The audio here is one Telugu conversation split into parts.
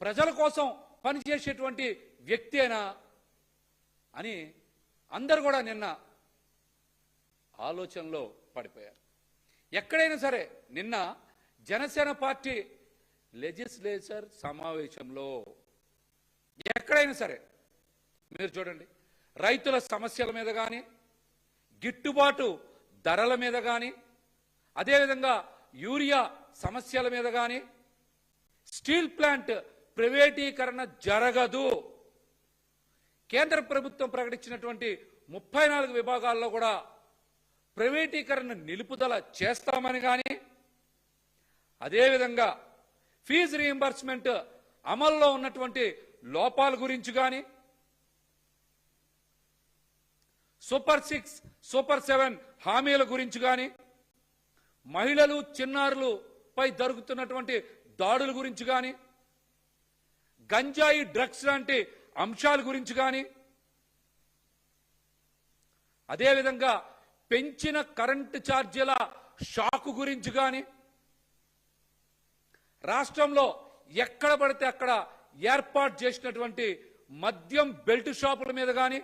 ప్రజల కోసం పనిచేసేటువంటి వ్యక్తేనా అని అందరు కూడా నిన్న ఆలోచనలో పడిపోయారు. ఎక్కడైనా సరే నిన్న జనసేన పార్టీ లెజిస్లేచర్ సమావేశంలో ఎక్కడైనా సరే మీరు చూడండి రైతుల సమస్యల మీద కానీ గిట్టుబాటు ధరల మీద కానీ అదేవిధంగా యూరియా సమస్యల మీద కానీ స్టీల్ ప్లాంట్ ప్రైవేటీకరణ జరగదు. కేంద్ర ప్రభుత్వం ప్రకటించినటువంటి ముప్పై నాలుగు విభాగాల్లో కూడా ప్రైవేటీకరణ నిలుపుదల చేస్తామని కానీ అదేవిధంగా ఫీజు రీఎంబర్స్మెంట్ అమల్లో ఉన్నటువంటి లోపాల గురించి కానీ సూపర్ సిక్స్ సూపర్ సెవెన్ హామీల గురించి కానీ మహిళలు చిన్నారులు పై జరుగుతున్నటువంటి దాడుల గురించి కానీ గంజాయి డ్రగ్స్ లాంటి అంశాల గురించి కానీ అదేవిధంగా పెంచిన కరెంటు ఛార్జీల షాకు గురించి కానీ రాష్ట్రంలో ఎక్కడ పడితే అక్కడ ఏర్పాటు చేసినటువంటి మద్యం బెల్ట్ షాపుల మీద కానీ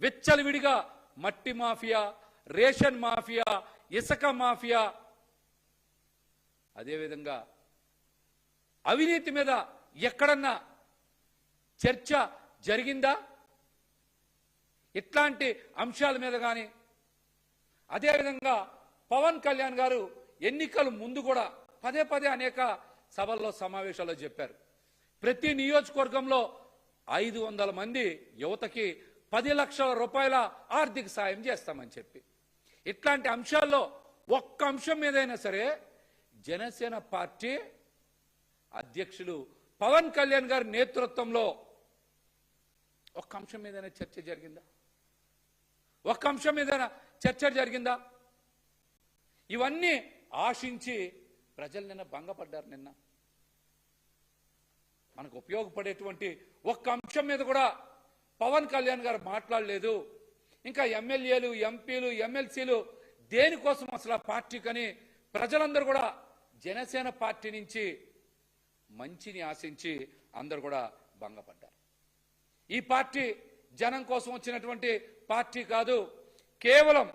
విచ్చలవిడిగా మట్టి మాఫియా రేషన్ మాఫియా ఇసుక మాఫియా అదేవిధంగా అవినీతి మీద ఎక్కడన్నా చర్చ జరిగిందా? ఇట్లాంటి అంశాల మీద కానీ అదేవిధంగా పవన్ కళ్యాణ్ గారు ఎన్నికల ముందు కూడా పదే పదే అనేక సభల్లో సమావేశాల్లో చెప్పారు. ప్రతి నియోజకవర్గంలో ఐదు వందల మంది యువతకి పది లక్షల రూపాయల ఆర్థిక సాయం చేస్తామని చెప్పి. ఇట్లాంటి అంశాల్లో ఒక్క అంశం మీదైనా సరే జనసేన పార్టీ అధ్యక్షులు పవన్ కళ్యాణ్ గారి నేతృత్వంలో ఒక్క అంశం మీదైనా చర్చ జరిగిందా? ఒక్క అంశం మీదైనా చర్చ జరిగిందా? ఇవన్నీ ఆశించి ప్రజలు నిన్న భంగపడ్డారు నిన్న. మనకు ఉపయోగపడేటువంటి ఒక్క అంశం మీద కూడా పవన్ కళ్యాణ్ గారు మాట్లాడలేదు. ఇంకా ఎమ్మెల్యేలు ఎంపీలు ఎమ్మెల్సీలు దేనికోసం అసలు ఆ పార్టీకని ప్రజలందరూ కూడా జనసేన పార్టీ నుంచి మంచిని ఆశించి అందరు కూడా భంగపడ్డారు. ఈ పార్టీ జనం కోసం వచ్చినటువంటి పార్టీ కాదు కేవలం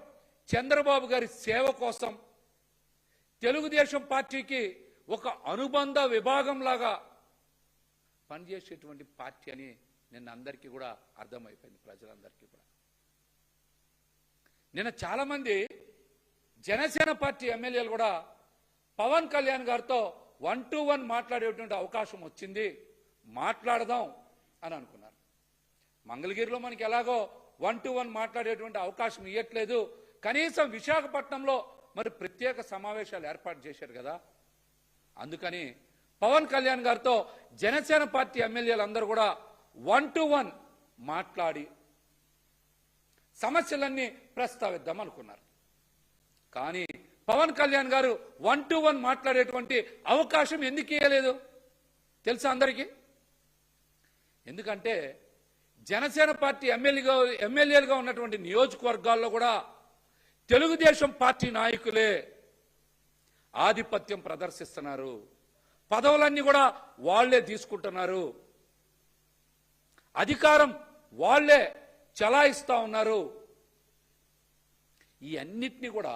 చంద్రబాబు గారి సేవ కోసం తెలుగుదేశం పార్టీకి ఒక అనుబంధ విభాగం లాగా పనిచేసేటువంటి పార్టీ అని నిన్న అందరికీ కూడా అర్థమైపోయింది ప్రజలందరికీ కూడా. నిన్న చాలా మంది జనసేన పార్టీ ఎమ్మెల్యేలు కూడా పవన్ కళ్యాణ్ గారితో వన్ టు వన్ మాట్లాడేటువంటి అవకాశం వచ్చింది మాట్లాడదాం అని అనుకున్నారు. మంగళగిరిలో మనకి ఎలాగో వన్ టు వన్ మాట్లాడేటువంటి అవకాశం ఇవ్వట్లేదు కనీసం విశాఖపట్నంలో మరి ప్రత్యేక సమావేశాలు ఏర్పాటు చేశారు కదా. అందుకని పవన్ కళ్యాణ్ గారితో జనసేన పార్టీ ఎమ్మెల్యేలందరూ కూడా వన్ టు వన్ మాట్లాడి సమస్యలన్నీ ప్రస్తావిద్దాం అనుకున్నారు కానీ పవన్ కళ్యాణ్ గారు వన్ టు వన్ మాట్లాడేటువంటి అవకాశం ఎందుకు ఇవ్వలేదు తెలుసా అందరికీ? ఎందుకంటే జనసేన పార్టీ ఎమ్మెల్యేగా ఎమ్మెల్యేలుగా ఉన్నటువంటి నియోజకవర్గాల్లో కూడా తెలుగుదేశం పార్టీ నాయకులే ఆధిపత్యం ప్రదర్శిస్తున్నారు. పదవులన్నీ కూడా వాళ్ళే తీసుకుంటున్నారు. అధికారం వాళ్ళే చలాయిస్తా ఉన్నారు. ఈ అన్నిటినీ కూడా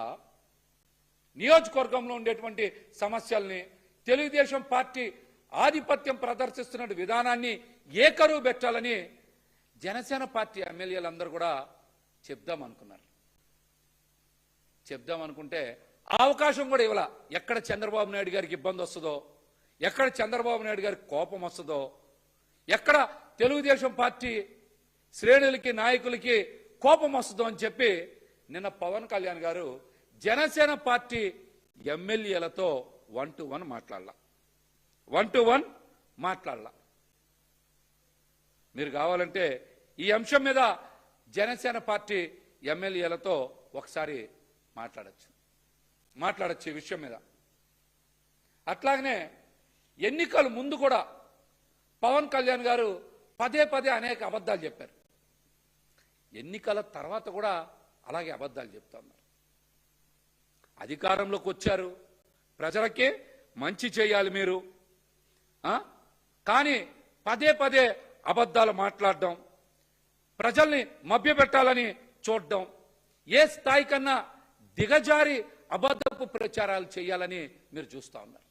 నియోజకవర్గంలో ఉండేటువంటి సమస్యల్ని తెలుగుదేశం పార్టీ ఆధిపత్యం ప్రదర్శిస్తున్న విధానాన్ని ఏకరువు పెట్టాలని జనసేన పార్టీ ఎమ్మెల్యేలందరూ కూడా చెప్దాం అనుకున్నారు. చెప్దాం అనుకుంటే ఆ అవకాశం కూడా ఇవ్వాల. ఎక్కడ చంద్రబాబు నాయుడు గారికి ఇబ్బంది వస్తుందో ఎక్కడ చంద్రబాబు నాయుడు గారికి కోపం వస్తుందో ఎక్కడ తెలుగుదేశం పార్టీ శ్రేణులకి నాయకులకి కోపం వస్తుందో అని చెప్పి నిన్న పవన్ కళ్యాణ్ గారు జనసేన పార్టీ ఎమ్మెల్యేలతో వన్ టు వన్ మాట్లాడాల. వన్ టు వన్ మాట్లాడాల. మీరు కావాలంటే ఈ అంశం మీద జనసేన పార్టీ ఎమ్మెల్యేలతో ఒకసారి మాట్లాడచ్చు. మాట్లాడచ్చు ఈ విషయం మీద. అట్లాగనే ఎన్నికల ముందు కూడా పవన్ కళ్యాణ్ గారు పదే పదే అనేక అబద్ధాలు చెప్పారు. ఎన్నికల తర్వాత కూడా అలాగే అబద్ధాలు చెప్తా ఉన్నారు. అధికారంలోకి వచ్చారు. ప్రజలకే మంచి చేయాలి మీరు. కానీ పదే పదే అబద్ధాలు మాట్లాడడం ప్రజల్ని మభ్యపెట్టాలని చూడడం ఏ స్థాయి కన్నా దిగజారి అబద్ధపు ప్రచారాలు చేయాలని మీరు చూస్తా ఉన్నారు.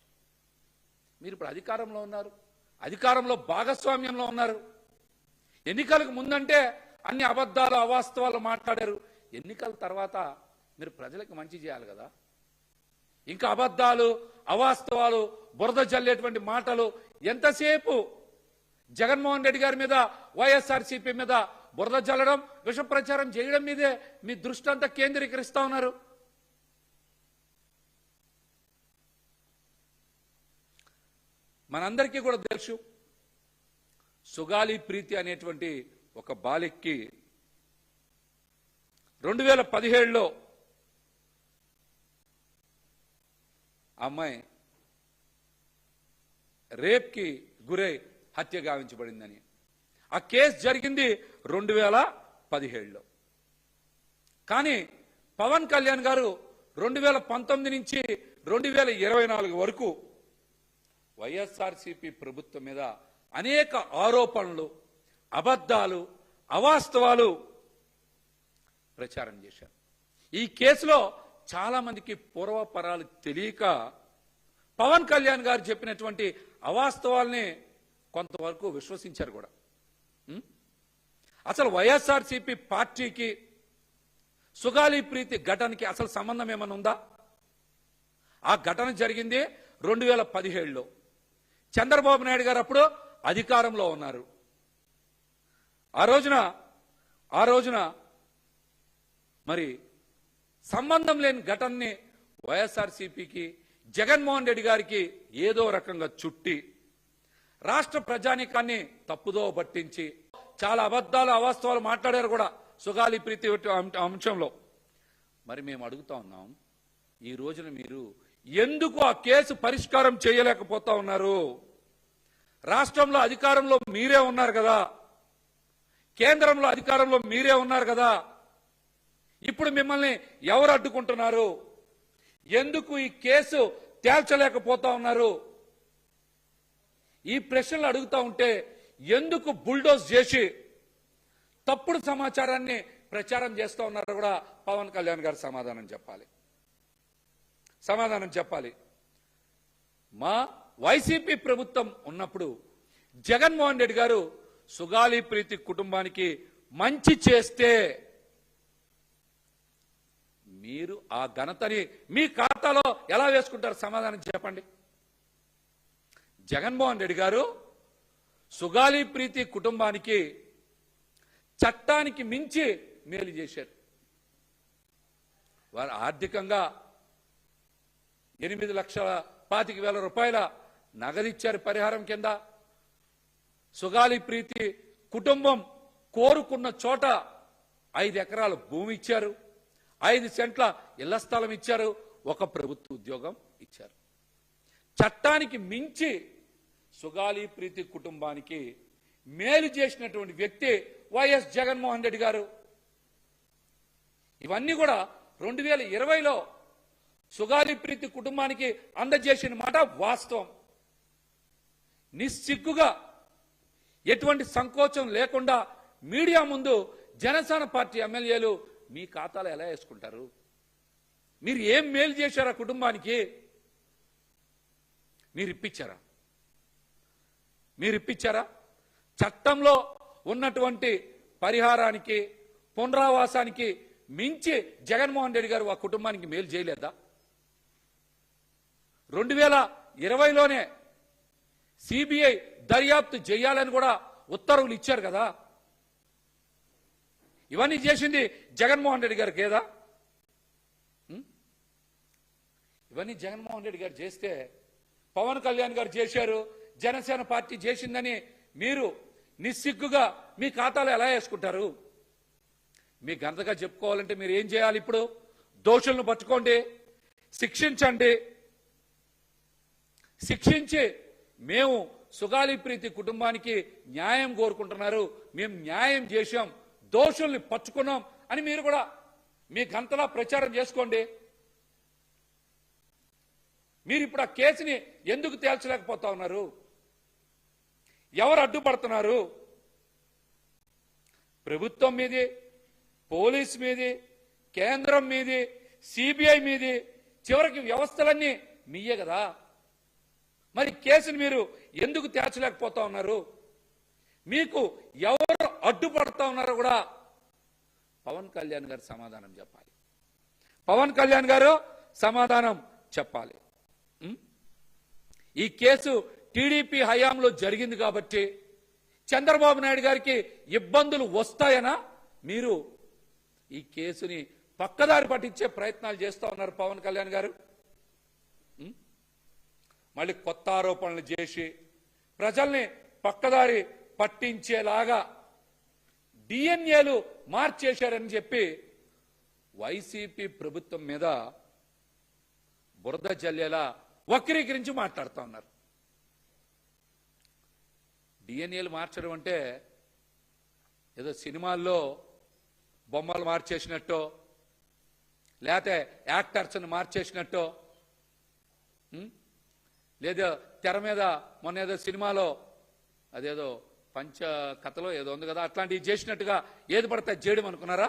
మీరు ఇప్పుడు అధికారంలో ఉన్నారు అధికారంలో భాగస్వామ్యంలో ఉన్నారు. ఎన్నికలకు ముందంటే అన్ని అబద్ధాలు అవాస్తవాలు మాట్లాడారు. ఎన్నికల తర్వాత మీరు ప్రజలకు మంచి చేయాలి కదా? ఇంకా అబద్ధాలు అవాస్తవాలు బురద జల్లేటువంటి మాటలు ఎంతసేపు? జగన్మోహన్ రెడ్డి గారి మీద వైఎస్ఆర్సీపీ మీద బురద జల్లడం విష ప్రచారం చేయడం మీదే మీ దృష్టి అంతా కేంద్రీకరిస్తా ఉన్నారు. మనందరికీ కూడా తెలుసు సుగాలి ప్రీతి అనేటువంటి ఒక బాలిక్కి రెండు వేల పదిహేడులో అమ్మాయి రేప్కి గురై హత్య గావించబడిందని. ఆ కేసు జరిగింది రెండు వేల పదిహేడులో. కానీ పవన్ కళ్యాణ్ గారు రెండు వేల పంతొమ్మిది నుంచి రెండు వేల ఇరవై నాలుగు వరకు వైఎస్ఆర్సీపీ ప్రభుత్వం మీద అనేక ఆరోపణలు అబద్ధాలు అవాస్తవాలు ప్రచారం చేశారు. ఈ కేసులో చాలా మందికి పూర్వపరాలు తెలియక పవన్ కళ్యాణ్ గారు చెప్పినటువంటి అవాస్తవాల్ని కొంతవరకు విశ్వసించారు కూడా. అసలు వైఎస్ఆర్సీపీ పార్టీకి సుగాలి ప్రీతి ఘటనకి అసలు సంబంధం ఏమైనా ఉందా? ఆ ఘటన జరిగింది రెండు వేల పదిహేడులో. చంద్రబాబు నాయుడు గారు అప్పుడు అధికారంలో ఉన్నారు. ఆ రోజున ఆ రోజున మరి సంబంధం లేని ఘటనని వైఎస్ఆర్సీపీకి జగన్మోహన్ రెడ్డి గారికి ఏదో రకంగా చుట్టి రాష్ట్ర ప్రజానీకాన్ని తప్పుదో పట్టించి చాలా అబద్ధాలు అవాస్తవాలు మాట్లాడారు కూడా సుగాలి ప్రీతి అంశంలో. మరి మేము అడుగుతా ఉన్నాం ఈ రోజున మీరు ఎందుకు ఆ కేసు పరిష్కారం చేయలేకపోతా ఉన్నారు? రాష్ట్రంలో అధికారంలో మీరే ఉన్నారు కదా కేంద్రంలో అధికారంలో మీరే ఉన్నారు కదా ఇప్పుడు మిమ్మల్ని ఎవరు అడ్డుకుంటున్నారు? ఎందుకు ఈ కేసు తేల్చలేకపోతా ఉన్నారు? ఈ ప్రశ్నలు అడుగుతా ఉంటే ఎందుకు బుల్డోజ్ చేసి తప్పుడు సమాచారాన్ని ప్రచారం చేస్తూ ఉన్నారు కూడా పవన్ కళ్యాణ్ గారు సమాధానం చెప్పాలి. సమాధానం చెప్పాలి. మా వైసీపీ ప్రభుత్వం ఉన్నప్పుడు జగన్మోహన్ రెడ్డి గారు సుగాలి ప్రీతి కుటుంబానికి మంచి చేస్తే మీరు ఆ ఘనతని మీ ఖాతాలో ఎలా వేసుకుంటారు సమాధానం చెప్పండి. జగన్మోహన్ రెడ్డి గారు సుగాలి ప్రీతి కుటుంబానికి చట్టానికి మించి మేలు చేశారు. వారు ఆర్థికంగా ఎనిమిది లక్షల పాతిక వేల రూపాయల నగదిచ్చారు పరిహారం కింద. సుగాలి ప్రీతి కుటుంబం కోరుకున్న చోట ఐదు ఎకరాల భూమి ఇచ్చారు. ఐదు సెంట్ల ఇళ్ళ స్థలం ఇచ్చారు ఒక ప్రభుత్వ ఉద్యోగం ఇచ్చారు. చట్టానికి మించి సుగాలి ప్రీతి కుటుంబానికి మేలు చేసినటువంటి వ్యక్తి వైఎస్ జగన్మోహన్ రెడ్డి గారు. ఇవన్నీ కూడా రెండు వేల ఇరవైలో సుగాలి ప్రీతి కుటుంబానికి అందజేసిన మాట వాస్తవం. నిస్సిగ్గుగా ఎటువంటి సంకోచం లేకుండా మీడియా ముందు జనసేన పార్టీ ఎమ్మెల్యేలు మీ ఖాతాలో ఎలా వేసుకుంటారు? మీరు ఏం మేలు చేశారా కుటుంబానికి? మీరు ఇప్పించారా? మీరు ఇప్పించారా? చట్టంలో ఉన్నటువంటి పరిహారానికి పునరావాసానికి మించి జగన్మోహన్ రెడ్డి గారు ఆ కుటుంబానికి మేలు చేయలేదా? రెండు వేల ఇరవైలోనే సిబిఐ దర్యాప్తు చేయాలని కూడా ఉత్తర్వులు ఇచ్చారు కదా? ఇవన్నీ చేసింది జగన్మోహన్ రెడ్డి గారు గేదా ఇవన్నీ జగన్మోహన్ రెడ్డి గారు చేస్తే పవన్ కళ్యాణ్ గారు చేశారు జనసేన పార్టీ చేసిందని మీరు నిస్సిగ్గుగా మీ ఖాతాలో ఎలా వేసుకుంటారు? మీ ఘనతగా చెప్పుకోవాలంటే మీరు ఏం చేయాలి ఇప్పుడు? దోషులను పట్టుకోండి శిక్షించండి. శిక్షించి మేము సుగాలి ప్రీతి కుటుంబానికి న్యాయం కోరుకుంటున్నారు మేము న్యాయం చేశాం. దోషుల్ని పట్టుకున్నాం అని మీరు కూడా మీ గంతలా ప్రచారం చేసుకోండి. మీరు ఇప్పుడు ఆ కేసుని ఎందుకు తేల్చలేకపోతా ఉన్నారు? ఎవరు అడ్డుపడుతున్నారు? ప్రభుత్వం మీది పోలీస్ మీది కేంద్రం మీది సిబిఐ మీది చివరికి వ్యవస్థలన్నీ మీయే కదా. మరి కేసును మీరు ఎందుకు తేల్చలేకపోతా ఉన్నారు? మీకు ఎవరు అడ్డుపడతా ఉన్నారో కూడా పవన్ కళ్యాణ్ గారు సమాధానం చెప్పాలి. పవన్ కళ్యాణ్ గారు సమాధానం చెప్పాలి. ఈ కేసు టీడీపీ హయాంలో జరిగింది కాబట్టి చంద్రబాబు నాయుడు గారికి ఇబ్బందులు వస్తాయనా? మీరు ఈ కేసుని పక్కదారి పట్టించే ప్రయత్నాలు చేస్తా ఉన్నారు పవన్ కళ్యాణ్ గారు. మళ్ళీ కొత్త ఆరోపణలు చేసి ప్రజల్ని పక్కదారి పట్టించేలాగా డిఎన్ఏలు మార్చేశారని చెప్పి వైసీపీ ప్రభుత్వం మీద బురద జల్లేలా వక్రీకరించి మాట్లాడుతూ ఉన్నారు. డిఎన్ఏలు మార్చడం అంటే ఏదో సినిమాల్లో బొమ్మలు మార్చేసినట్టో లేకపోతే యాక్టర్స్ని మార్చేసినట్టో లేదా తెర మీద మొన్న ఏదో సినిమాలో అదేదో పంచ కథలో ఏదో ఉంది కదా అట్లాంటివి చేసినట్టుగా ఏది పడితే అది చేయడం అనుకున్నారా?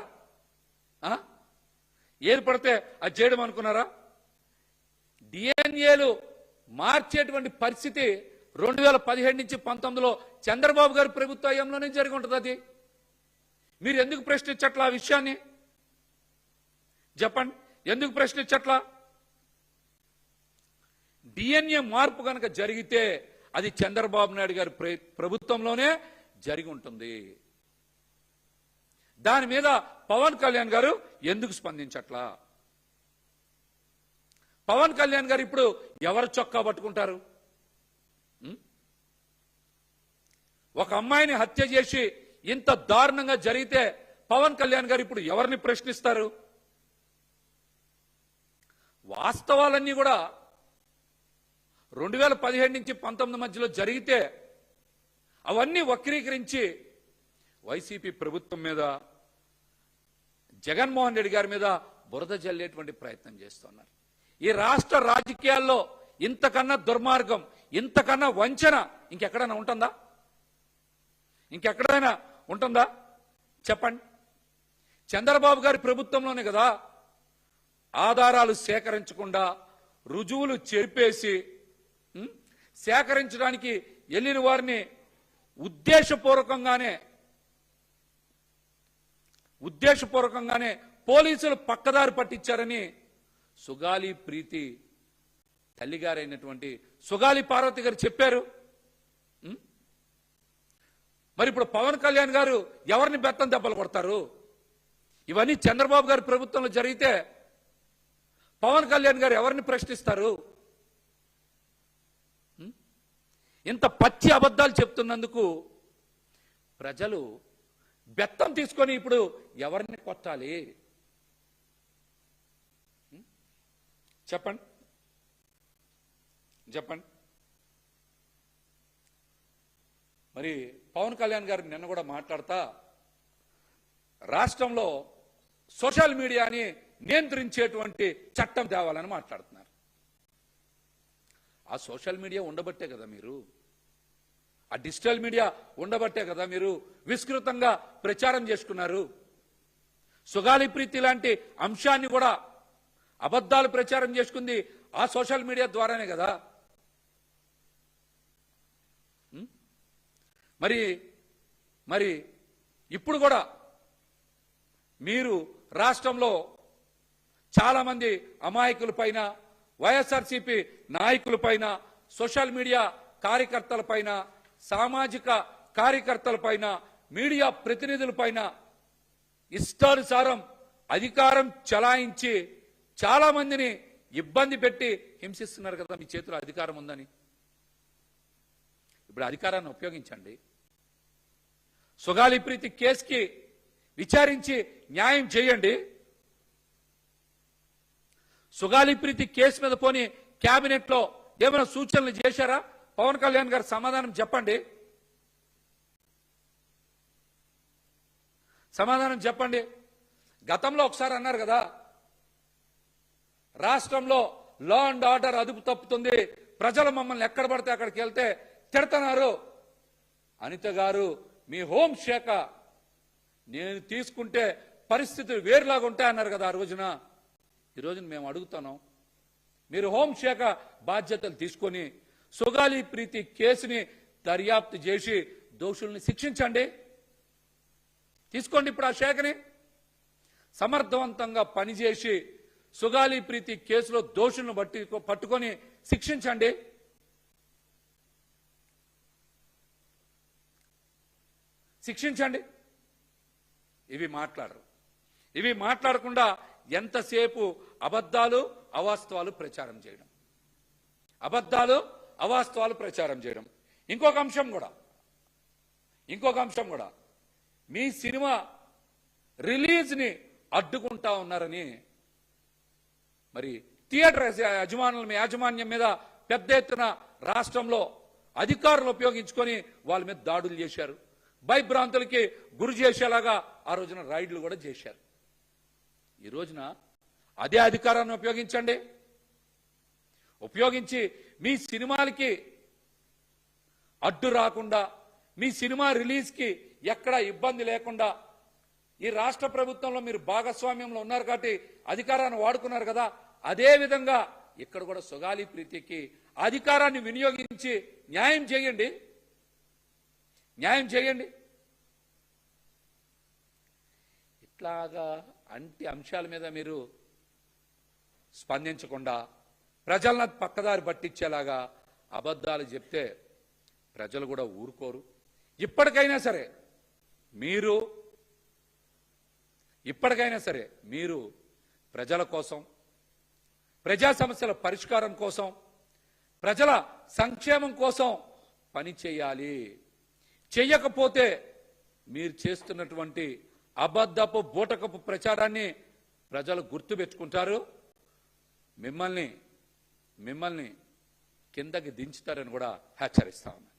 ఏది పడితే అది చేయడం అనుకున్నారా? డిఎన్ఏలు మార్చేటువంటి పరిస్థితి రెండు వేల పదిహేడు నుంచి పంతొమ్మిదిలో చంద్రబాబు గారి ప్రభుత్వ హయాంలోనే జరిగి ఉంటుంది అది. మీరు ఎందుకు ప్రశ్నించట్ల ఆ విషయాన్ని? చెప్పండి ఎందుకు ప్రశ్నించట్లా? డిఎన్ఏ మార్పు కనుక జరిగితే అది చంద్రబాబు నాయుడు గారి ప్రభుత్వంలోనే జరిగి ఉంటుంది. దాని మీద పవన్ కళ్యాణ్ గారు ఎందుకు స్పందించట్లా? పవన్ కళ్యాణ్ గారు ఇప్పుడు ఎవరు చొక్కా పట్టుకుంటారు? ఒక అమ్మాయిని హత్య చేసి ఇంత దారుణంగా జరిగితే పవన్ కళ్యాణ్ గారు ఇప్పుడు ఎవరిని ప్రశ్నిస్తారు? వాస్తవాలన్నీ కూడా రెండు వేల పదిహేడు నుంచి పంతొమ్మిది మధ్యలో జరిగితే అవన్నీ వక్రీకరించి వైసీపీ ప్రభుత్వం మీద జగన్మోహన్ రెడ్డి గారి మీద బురద జల్లేటువంటి ప్రయత్నం చేస్తున్నారు. ఈ రాష్ట్ర రాజకీయాల్లో ఇంతకన్నా దుర్మార్గం ఇంతకన్నా వంచన ఇంకెక్కడైనా ఉంటుందా? ఇంకెక్కడైనా ఉంటుందా? చెప్పండి. చంద్రబాబు గారి ప్రభుత్వంలోనే కదా ఆధారాలు సేకరించకుండా రుజువులు చెరిపేసి సేకరించడానికి వెళ్ళిన వారిని ఉద్దేశపూర్వకంగానే ఉద్దేశపూర్వకంగానే పోలీసులు పక్కదారి పట్టించారని సుగాలి ప్రీతి తల్లిగారైనటువంటి సుగాలి పార్వతి గారు చెప్పారు. మరి ఇప్పుడు పవన్ కళ్యాణ్ గారు ఎవరిని బెత్తం దెబ్బలు కొడతారు? ఇవన్నీ చంద్రబాబు గారి ప్రభుత్వంలో జరిగితే పవన్ కళ్యాణ్ గారు ఎవరిని ప్రశ్నిస్తారు? ఇంత పచ్చి అబద్ధాలు చెప్తున్నందుకు ప్రజలు బెత్తం తీసుకొని ఇప్పుడు ఎవరిని కొట్టాలి? చెప్పండి. చెప్పండి. మరి పవన్ కళ్యాణ్ గారు నిన్న కూడా మాట్లాడతా రాష్ట్రంలో సోషల్ మీడియాని నియంత్రించేటువంటి చట్టం తేవాలని మాట్లాడుతున్నారు. ఆ సోషల్ మీడియా ఉండబట్టే కదా మీరు? ఆ డిజిటల్ మీడియా ఉండబట్టే కదా మీరు విస్తృతంగా ప్రచారం చేసుకున్నారు. సుగాలి ప్రీతి లాంటి అంశాన్ని కూడా అబద్ధాలు ప్రచారం చేసుకుంది ఆ సోషల్ మీడియా ద్వారానే కదా. మరి మరి ఇప్పుడు కూడా మీరు రాష్ట్రంలో చాలామంది అమాయకులపైన వైఎస్ఆర్సీపీ నాయకులపైన సోషల్ మీడియా కార్యకర్తలపైన సామాజిక కార్యకర్తల పైన మీడియా ప్రతినిధుల పైన ఇష్టానుసారం అధికారం చలాయించి చాలా మందిని ఇబ్బంది పెట్టి హింసిస్తున్నారు కదా మీ చేతిలో అధికారం ఉందని. ఇప్పుడు అధికారాన్ని ఉపయోగించండి. సుగాలి ప్రీతి కేసుకి విచారించి న్యాయం చేయండి. సుగాలి ప్రీతి కేసు మీద పోని కేబినెట్లో ఏమైనా సూచనలు చేశారా? పవన్ కళ్యాణ్ గారు సమాధానం చెప్పండి. సమాధానం చెప్పండి. గతంలో ఒకసారి అన్నారు కదా రాష్ట్రంలో లా అండ్ ఆర్డర్ అదుపు తప్పుతుంది ప్రజలు మమ్మల్ని ఎక్కడ పడితే అక్కడికి వెళ్తే తిడతన్నారు. అనిత గారు మీ హోంశాఖ నేను తీసుకుంటే పరిస్థితులు వేరులాగా ఉంటాయన్నారు కదా ఆ రోజున. ఈ రోజున మేము అడుగుతున్నాం మీరు హోంశాఖ బాధ్యతలు తీసుకొని సుగాలి ప్రీతి కేసుని దర్యాప్తు చేసి దోషుల్ని శిక్షించండి. తీసుకోండి ఇప్పుడు ఆ శాఖని. సమర్థవంతంగా పనిచేసి సుగాలి ప్రీతి కేసులో దోషులను బట్టి పట్టుకొని శిక్షించండి. శిక్షించండి. ఇవి మాట్లాడరు. ఇవి మాట్లాడకుండా ఎంతసేపు అబద్ధాలు అవాస్తవాలు ప్రచారం చేయడం. అబద్ధాలు అవాస్తవాలు ప్రచారం చేయడం. ఇంకొక అంశం కూడా. ఇంకొక అంశం కూడా. మీ సినిమా రిలీజ్ని అడ్డుకుంటా ఉన్నారని మరి థియేటర్ యజమానుల మీ యాజమాన్యం మీద పెద్ద ఎత్తున రాష్ట్రంలో అధికారులు ఉపయోగించుకొని వాళ్ళ మీద దాడులు చేశారు. భయభ్రాంతులకి గురి చేసేలాగా ఆ రోజున రైడ్లు కూడా చేశారు. ఈ రోజున అదే అధికారాన్ని ఉపయోగించండి. ఉపయోగించి మీ సినిమాలకి అడ్డు రాకుండా మీ సినిమా రిలీజ్కి ఎక్కడ ఇబ్బంది లేకుండా ఈ రాష్ట్ర ప్రభుత్వంలో మీరు భాగస్వామ్యంలో ఉన్నారు కాబట్టి అధికారాన్ని వాడుకున్నారు కదా అదే విధంగా ఇక్కడ కూడా సుగాలి ప్రీతికి అధికారాన్ని వినియోగించి న్యాయం చేయండి. న్యాయం చేయండి. ఇట్లాగా అంటి అంశాల మీద మీరు స్పందించకుండా ప్రజలను పక్కదారి పట్టించేలాగా అబద్ధాలు చెప్తే ప్రజలు కూడా ఊరుకోరు. ఇప్పటికైనా సరే మీరు ఇప్పటికైనా సరే మీరు ప్రజల కోసం ప్రజా సమస్యల పరిష్కారం కోసం ప్రజల సంక్షేమం కోసం పని చేయాలి. చెయ్యకపోతే మీరు చేస్తున్నటువంటి అబద్ధపు బూటకపు ప్రచారాన్ని ప్రజలు గుర్తుపెట్టుకుంటారు. మిమ్మల్ని మిమ్మల్ని కిందకి దించుతారని కూడా హెచ్చరిస్తా ఉన్నాను